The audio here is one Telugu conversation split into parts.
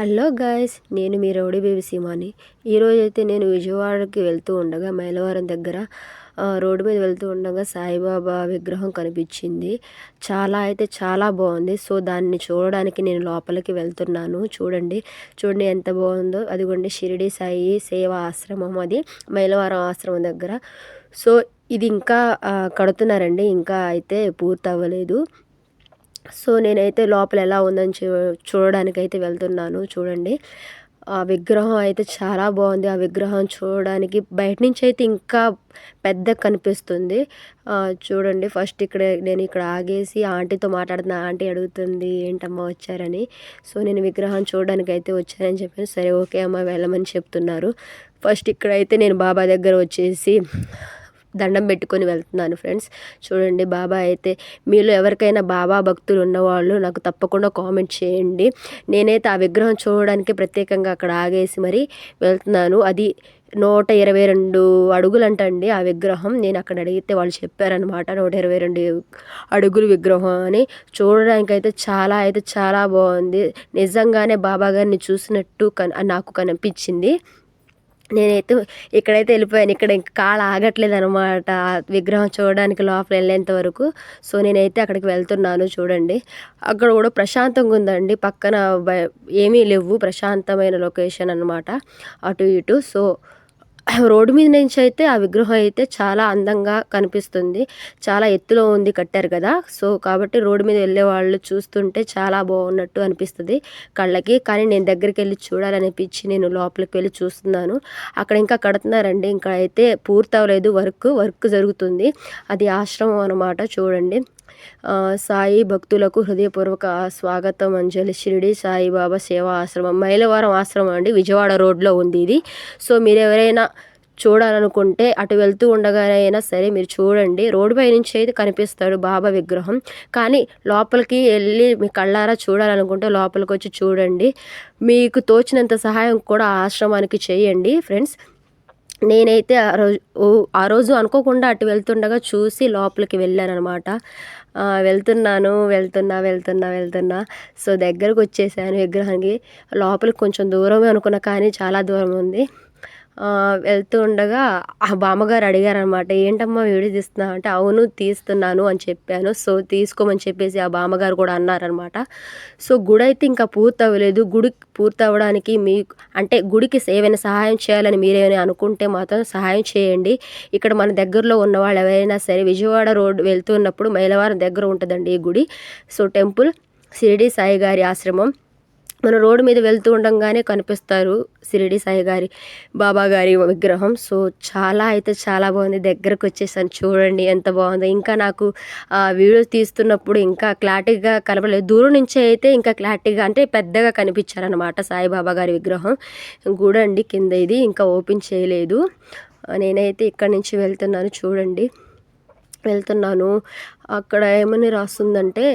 హలో గాయస్ నేను మీ రౌడీ బేబీ సీమాని. ఈరోజు అయితే నేను విజయవాడకి వెళ్తూ ఉండగా మైలవరం దగ్గర రోడ్డు మీద వెళ్తూ ఉండగా సాయిబాబా విగ్రహం కనిపించింది. చాలా అయితే చాలా బాగుంది. సో దాన్ని చూడడానికి నేను లోపలికి వెళ్తున్నాను. చూడండి చూడండి ఎంత బాగుందో. అదిగోండి షిరిడి సాయి సేవ ఆశ్రమం అది మైలవరం ఆశ్రమం దగ్గర. సో ఇది ఇంకా కడుతున్నారండి. ఇంకా అయితే పూర్తి అవ్వలేదు సో నేనైతే లోపల ఎలా ఉందని చూ చూడడానికి అయితే వెళ్తున్నాను చూడండి. ఆ విగ్రహం అయితే చాలా బాగుంది. ఆ విగ్రహం చూడడానికి బయట నుంచి అయితే ఇంకా పెద్ద కనిపిస్తుంది. చూడండి ఫస్ట్ ఇక్కడ నేను ఇక్కడ ఆగేసి ఆంటీతో మాట్లాడుతున్న ఆంటీ అడుగుతుంది ఏంటమ్మా వచ్చారని. సో నేను విగ్రహం చూడడానికి అయితే వచ్చానని చెప్పాను. సరే ఓకే అమ్మ వెళ్ళమని చెప్తున్నారు. ఫస్ట్ ఇక్కడైతే నేను బాబా దగ్గర వచ్చేసి దండం పెట్టుకొని వెళ్తున్నాను ఫ్రెండ్స్. చూడండి బాబా అయితే మీలో ఎవరికైనా బాబా భక్తులు ఉన్నవాళ్ళు నాకు తప్పకుండా కామెంట్ చేయండి. నేనైతే ఆ విగ్రహం చూడడానికి ప్రత్యేకంగా అక్కడ ఆగేసి మరి వెళ్తున్నాను. అది నూట ఇరవై రెండు అడుగులంటండి ఆ విగ్రహం. నేను అక్కడ అడిగితే వాళ్ళు చెప్పారనమాట నూట ఇరవై రెండు అడుగులు విగ్రహం అని. చూడడానికి అయితే చాలా అయితే చాలా బాగుంది. నిజంగానే బాబా గారిని చూసినట్టు కన్ నాకు కనిపించింది. నేనైతే ఇక్కడైతే వెళ్ళిపోయాను. ఇక్కడ ఇంకా కాలు ఆగట్లేదు అనమాట విగ్రహం చూడడానికి లోపల వెళ్ళేంత వరకు. సో నేనైతే అక్కడికి వెళ్తున్నాను చూడండి. అక్కడ కూడా ప్రశాంతంగా ఉందండి. పక్కన ఏమీ లేవు. ప్రశాంతమైన లొకేషన్ అనమాట అటు ఇటు. సో రోడ్డు మీద నుంచి అయితే ఆ విగ్రహం అయితే చాలా అందంగా కనిపిస్తుంది. చాలా ఎత్తులో ఉంది కట్టారు కదా. సో కాబట్టి రోడ్డు మీద వెళ్ళే వాళ్ళు చూస్తుంటే చాలా బాగున్నట్టు అనిపిస్తుంది. కళ్ళకి. కానీ నేను దగ్గరికి వెళ్ళి చూడాలనిపించి నేను లోపలికి వెళ్ళి చూస్తున్నాను. అక్కడ ఇంకా కడుతున్నారండి. ఇంకా అయితే పూర్తి అవ్వలేదు వర్క్. వర్క్ జరుగుతుంది. అది ఆశ్రమం అనమాట చూడండి. సాయి భక్తులకు హృదయపూర్వక స్వాగతం అంజలి షిరిడి సాయిబాబా సేవా ఆశ్రమం. మైలవరం ఆశ్రమం అండి. విజయవాడ రోడ్లో ఉంది ఇది. సో మీరు ఎవరైనా చూడాలనుకుంటే అటు వెళ్తూ ఉండగానైనా సరే మీరు చూడండి. రోడ్డు పై నుంచి అయితే కనిపిస్తాడు బాబా విగ్రహం. కానీ లోపలికి వెళ్ళి మీ కళ్ళారా చూడాలనుకుంటే లోపలికి వచ్చి చూడండి. మీకు తోచినంత సహాయం కూడా ఆశ్రమానికి చేయండి ఫ్రెండ్స్. నేనైతే ఆ రోజు ఆ రోజు అనుకోకుండా అటు వెళ్తుండగా చూసి లోపలికి వెళ్ళాను అనమాట వెళ్తున్నాను వెళ్తున్నా వెళ్తున్నా వెళ్తున్నా. సో దగ్గరకు వచ్చేసాను విగ్రహానికి. లోపలికి కొంచెం దూరమే అనుకున్నా కానీ చాలా దూరం ఉంది. వెళ్తూ ఉండగా ఆ బామ్మగారు అడిగారనమాట ఏంటమ్మా వీడియో తీస్తున్నావు అంటే అవును తీస్తున్నాను అని చెప్పాను. సో తీసుకోమని చెప్పేసి ఆ బామ్మగారు కూడా అన్నారనమాట సో గుడి అయితే ఇంకా పూర్తి అవ్వలేదు గుడి పూర్తి అవ్వడానికి మీ అంటే గుడికి ఏమైనా సహాయం చేయాలని మీరేమైనా అనుకుంటే మాత్రం సహాయం చేయండి. ఇక్కడ మన దగ్గరలో ఉన్న వాళ్ళు ఎవరైనా సరే విజయవాడ రోడ్ వెళ్తున్నప్పుడు మైలవారం దగ్గర ఉంటుందండి ఈ గుడి. సో టెంపుల్ షిరిడి సాయి గారి ఆశ్రమం. మనం రోడ్డు మీద వెళ్తూ ఉండగానే కనిపిస్తారు సిరిడి సాయి గారి బాబా గారి విగ్రహం. సో చాలా అయితే చాలా బాగుంది. దగ్గరకు వచ్చేసాను. చూడండి ఎంత బాగుందో. ఇంకా నాకు ఆ వీడియో తీస్తున్నప్పుడు ఇంకా క్లారిటీగా కనపడలేదు. దూరం నుంచి అయితే ఇంకా క్లారిటీగా అంటే పెద్దగా కనిపించారనమాట సాయిబాబా గారి విగ్రహం. గూడండి కింద ఇది. ఇంకా ఓపెన్ చేయలేదు. నేనైతే ఇక్కడి నుంచి వెళ్తున్నాను. చూడండి. వెళ్తున్నాను. అక్కడ ఏమని రాస్తుందంటే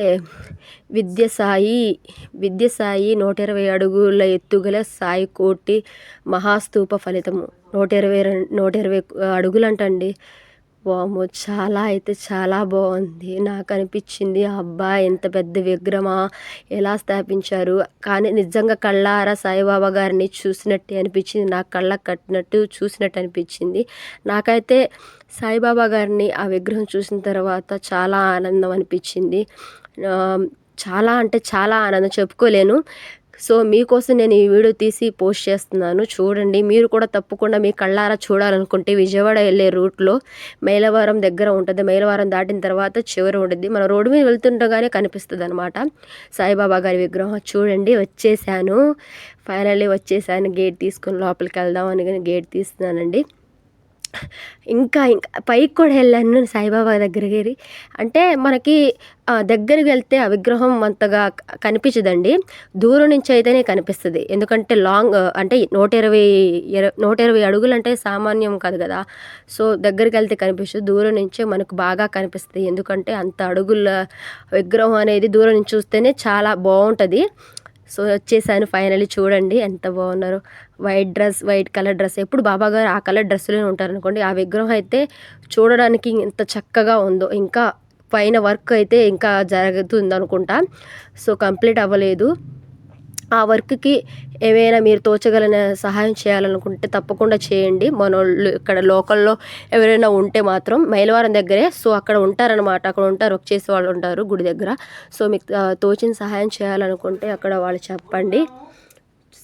విద్య సాయి విద్య సాయి నూట ఇరవై అడుగుల ఎత్తుగల సాయి కోటి మహాస్తూప ఫలితము. నూట ఇరవై రెండు నూట ఇరవై అడుగులంటండి. వాము చాలా అయితే చాలా బాగుంది. నాకు అనిపించింది అబ్బా ఎంత పెద్ద విగ్రహమా ఎలా స్థాపించారు. కానీ నిజంగా కళ్ళారా సాయిబాబా గారిని చూసినట్టే అనిపించింది. నా కళ్ళకు కట్టినట్టు చూసినట్టు అనిపించింది. నాకైతే సాయిబాబా గారిని ఆ విగ్రహం చూసిన తర్వాత చాలా ఆనందం అనిపించింది. చాలా అంటే చాలా ఆనందం. చెప్పుకోలేను. సో మీకోసం నేను ఈ వీడియో తీసి పోస్ట్ చేస్తున్నాను. చూడండి మీరు కూడా తప్పకుండా మీ కళ్ళారా చూడాలనుకుంటే విజయవాడ వెళ్ళే రూట్లో మైలవరం దగ్గర ఉంటుంది. మైలవరం దాటిన తర్వాత చివరి ఉంటుంది. మన రోడ్డు మీద వెళ్తుండగానే కనిపిస్తుంది అనమాట సాయిబాబా గారి విగ్రహం. చూడండి వచ్చేసాను. ఫైనల్లీ వచ్చేసాను. గేట్ తీసుకొని లోపలికి వెళ్దాం అని గేట్ తీస్తున్నానండి. ఇంకా ఇంకా పైకి కూడా వెళ్ళాను సాయిబాబా దగ్గరికి అంటే మనకి దగ్గరికి వెళ్తే ఆ విగ్రహం అంతగా కనిపించదండి. దూరం నుంచి అయితేనే కనిపిస్తుంది. ఎందుకంటే లాంగ్ అంటే నూట ఇరవై నూట ఇరవై అడుగులు అంటే సామాన్యం కాదు కదా. సో దగ్గరికి వెళ్తే కనిపిస్తుంది. దూరం నుంచే మనకు బాగా కనిపిస్తుంది. ఎందుకంటే అంత అడుగుల విగ్రహం అనేది దూరం నుంచి చూస్తేనే చాలా బాగుంటుంది. సో వచ్చేసాను ఫైనలీ చూడండి ఎంత బాగున్నారు. White dress white colour dress ఎప్పుడు బాబా గారు ఆ కలర్ డ్రెస్సులోనే ఉంటారు అనుకోండి ఆ విగ్రహం అయితే చూడడానికి ఎంత చక్కగా ఉందో. ఇంకా పైన వర్క్ అయితే ఇంకా జరుగుతుంది అనుకుంటా సో కంప్లీట్ అవ్వలేదు. ఆ వర్క్కి ఏమైనా మీరు తోచగలిగిన సహాయం చేయాలనుకుంటే తప్పకుండా చేయండి. మనోళ్ళు ఇక్కడ లోకల్లో ఎవరైనా ఉంటే మాత్రం మైలవారం దగ్గరే సో అక్కడ ఉంటారనమాట అక్కడ ఉంటారు వర్క్ చేసే వాళ్ళు ఉంటారు గుడి దగ్గర. సో మీకు తోచిన సహాయం చేయాలనుకుంటే అక్కడ వాళ్ళు చెప్పండి.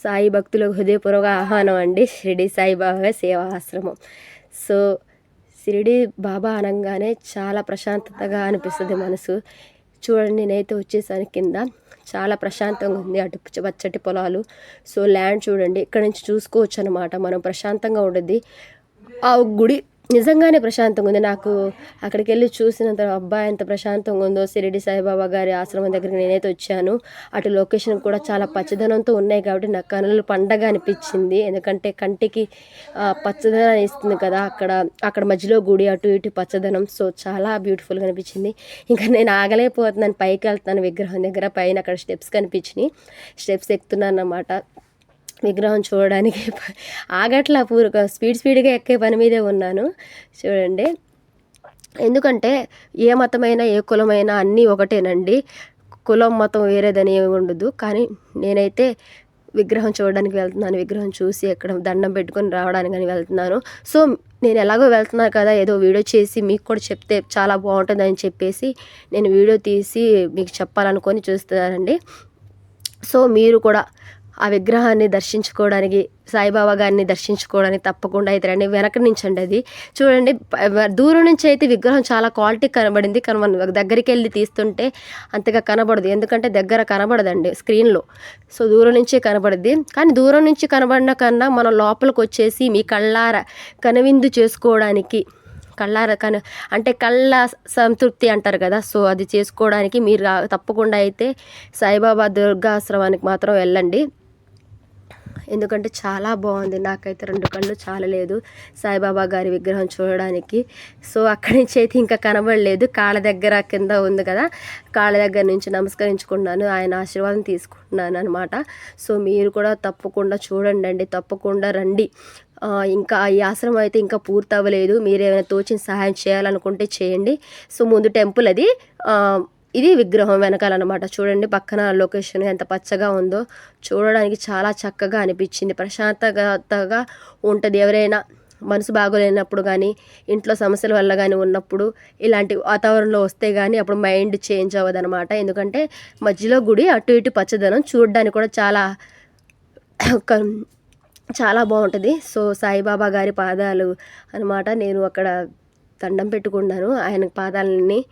సాయి భక్తులకు హృదయపూర్వక ఆహ్వానం అండి. షిరిడి సాయిబాబా సేవా ఆశ్రమం సో షిరిడి బాబా అనగానే చాలా ప్రశాంతతగా అనిపిస్తుంది మనసు. చూడండి నేనైతే వచ్చేసాను కింద. చాలా ప్రశాంతంగా ఉంది అటు పచ్చటి పొలాలు. సో ల్యాండ్ చూడండి ఇక్కడ నుంచి చూసుకోవచ్చు అనమాట మనం ప్రశాంతంగా ఉండద్ది. ఆ గుడి నిజంగానే ప్రశాంతంగా ఉంది. నాకు అక్కడికి వెళ్ళి చూసినంత అబ్బాయి ఎంత ప్రశాంతంగా ఉందో షిరిడి సాయిబాబా గారి ఆశ్రమం దగ్గరికి నేనైతే వచ్చాను. అటు లొకేషన్ కూడా చాలా పచ్చదనంతో ఉన్నాయి కాబట్టి నాకు కనులు పండగ అనిపించింది. ఎందుకంటే కంటికి పచ్చదనం పచ్చదనాన్ని ఇస్తుంది కదా అక్కడ అక్కడ మధ్యలో గుడి అటు ఇటు పచ్చదనం. సో చాలా బ్యూటిఫుల్గా అనిపించింది. ఇంకా నేను ఆగలేకపోతున్నాను. పైకి వెళ్తున్నాను విగ్రహం దగ్గర. పైన అక్కడ స్టెప్స్ కనిపించినాయి. స్టెప్స్ ఎక్కుతున్నాను అన్నమాట విగ్రహం చూడడానికి ఆగట్లా పూర్వ స్పీడ్ స్పీడ్గా ఎక్కే పని మీదే ఉన్నాను. చూడండి. ఎందుకంటే ఏ మతమైనా ఏ కులమైనా అన్నీ ఒకటేనండి. కులం మతం వేరేదని ఏమి ఉండదు. కానీ నేనైతే విగ్రహం చూడడానికి వెళ్తున్నాను. విగ్రహం చూసి ఎక్కడ దండం పెట్టుకొని రావడానికి అని వెళ్తున్నాను. సో నేను ఎలాగో వెళ్తున్నాను కదా ఏదో వీడియో చేసి మీకు కూడా చెప్తే చాలా బాగుంటుందని చెప్పేసి నేను వీడియో తీసి మీకు చెప్పాలనుకొని చూస్తున్నానండి. సో మీరు కూడా ఆ విగ్రహాన్ని దర్శించుకోవడానికి సాయిబాబా గారిని దర్శించుకోవడానికి తప్పకుండా అయితే రండి. వెనక నుంచి అండి అది. చూడండి దూరం నుంచి అయితే విగ్రహం చాలా క్వాలిటీ కనబడింది. కానీ మనం దగ్గరికి వెళ్ళి తీస్తుంటే అంతగా కనబడదు. ఎందుకంటే దగ్గర కనబడదండి స్క్రీన్లో. సో దూరం నుంచే కనబడుద్ది. కానీ దూరం నుంచి కనబడిన కన్నా మనం లోపలికి వచ్చేసి మీ కళ్ళార కనువిందు చేసుకోవడానికి కళ్ళార కను అంటే కళ్ళ సంతృప్తి అంటారు కదా. సో అది చేసుకోవడానికి మీరు రా- తప్పకుండా అయితే సాయిబాబా దుర్గాశ్రమానికి మాత్రం వెళ్ళండి. ఎందుకంటే చాలా బాగుంది. నాకైతే రెండు కళ్ళు చాలలేదు సాయిబాబా గారి విగ్రహం చూడడానికి. సో అక్కడి నుంచి అయితే ఇంకా కనబడలేదు. కాళ్ళ దగ్గర కింద ఉంది కదా కాళ్ళ దగ్గర నుంచి నమస్కరించుకున్నాను ఆయన ఆశీర్వాదం తీసుకుంటున్నాను అనమాట సో మీరు కూడా తప్పకుండా చూడండి అండి. తప్పకుండా రండి. ఇంకా ఈ ఆశ్రమం అయితే ఇంకా పూర్తి అవ్వలేదు మీరు ఏమైనా తోచిన సహాయం చేయాలనుకుంటే చేయండి. సో ముందు టెంపుల్ అది ఇది విగ్రహం వెనకాలన్నమాట. చూడండి పక్కన లొకేషన్ ఎంత పచ్చగా ఉందో. చూడడానికి చాలా చక్కగా అనిపించింది. ప్రశాంతతగా ఉంటుంది. ఎవరైనా మనసు బాగోలేనప్పుడు కానీ ఇంట్లో సమస్యల వల్ల కానీ ఉన్నప్పుడు ఇలాంటి వాతావరణంలో వస్తే కానీ అప్పుడు మైండ్ చేంజ్ అవ్వదు అనమాట ఎందుకంటే మధ్యలో గుడి అటు ఇటు పచ్చదనం చూడడానికి కూడా చాలా ఒక- చాలా బాగుంటుంది. సో సాయిబాబా గారి పాదాలు అనమాట నేను అక్కడ దండం పెట్టుకున్నాను. ఆయన పాదాలని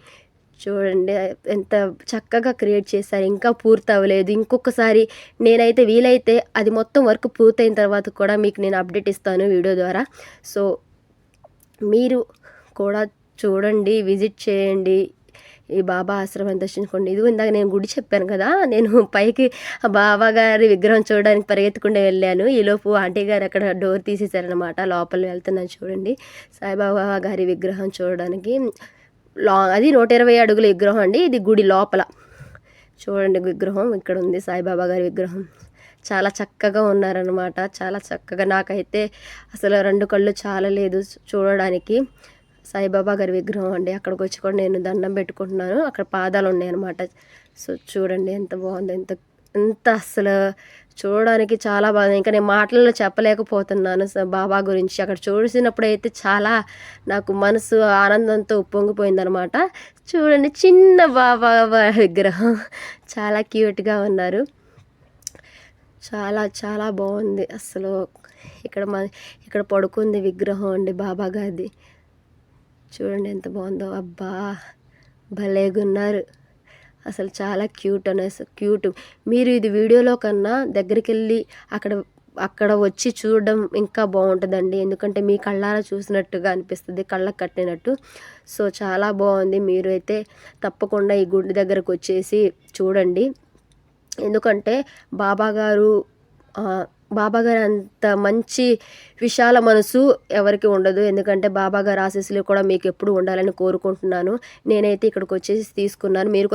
చూడండి ఎంత చక్కగా క్రియేట్ చేశారు. ఇంకా పూర్తి అవ్వలేదు ఇంకొకసారి నేనైతే వీలైతే అది మొత్తం వర్క్ పూర్తయిన తర్వాత కూడా మీకు నేను అప్డేట్ ఇస్తాను వీడియో ద్వారా. సో మీరు కూడా చూడండి విజిట్ చేయండి. ఈ బాబా ఆశ్రమం దర్శించుకోండి ఇది ఇందాక నేను గుడి చెప్పాను కదా నేను పైకి బాబా గారి విగ్రహం చూడడానికి పరిగెత్తుకుండా వెళ్ళాను. ఈలోపు ఆంటీ గారు అక్కడ డోర్ తీసేశారనమాట లోపల వెళ్తున్నాను చూడండి. సాయిబాబా గారి విగ్రహం చూడడానికి. లా అది నూట ఇరవై అడుగుల విగ్రహం అండి. ఇది గుడి లోపల. చూడండి విగ్రహం ఇక్కడ ఉంది సాయిబాబా గారి విగ్రహం. చాలా చక్కగా ఉన్నారనమాట చాలా చక్కగా నాకైతే అసలు రెండు కళ్ళు చాలా లేదు చూడడానికి. సాయిబాబా గారి విగ్రహం అండి. అక్కడికి వచ్చి కూడా నేను దండం పెట్టుకుంటున్నాను. అక్కడ పాదాలు ఉన్నాయి అనమాట సో చూడండి ఎంత బాగుంది ఎంత ఎంత అసలు చూడడానికి చాలా బాగుంది. ఇంకా నేను మాటల్లో చెప్పలేకపోతున్నాను బాబా గురించి. అక్కడ చూసినప్పుడైతే చాలా నాకు మనసు ఆనందంతో ఉప్పొంగిపోయిందనమాట. చూడండి చిన్న బాబా విగ్రహం. చాలా క్యూట్గా ఉన్నారు. చాలా చాలా బాగుంది అసలు. ఇక్కడ మన ఇక్కడ పడుకుంది విగ్రహం అండి బాబా గారిది. చూడండి ఎంత బాగుందో. అబ్బా భలేగున్నారు. అసలు చాలా క్యూట్ అనేసి క్యూట్. మీరు ఇది వీడియోలో కన్నా దగ్గరికి వెళ్ళి అక్కడ అక్కడ వచ్చి చూడడం ఇంకా బాగుంటుందండి. ఎందుకంటే మీ కళ్ళారా చూసినట్టుగా అనిపిస్తుంది కళ్ళకు కట్టినట్టు. సో చాలా బాగుంది. మీరు అయితే తప్పకుండా ఈ గుడి దగ్గరకు వచ్చేసి చూడండి. ఎందుకంటే బాబాగారు బాబాగారు అంత మంచి విశాల మనసు ఎవరికి ఉండదు. ఎందుకంటే బాబా గారు ఆశీస్సులు కూడా మీకు ఎప్పుడు ఉండాలని కోరుకుంటున్నాను. నేనైతే ఇక్కడికి వచ్చేసి తీసుకున్నాను. మీరు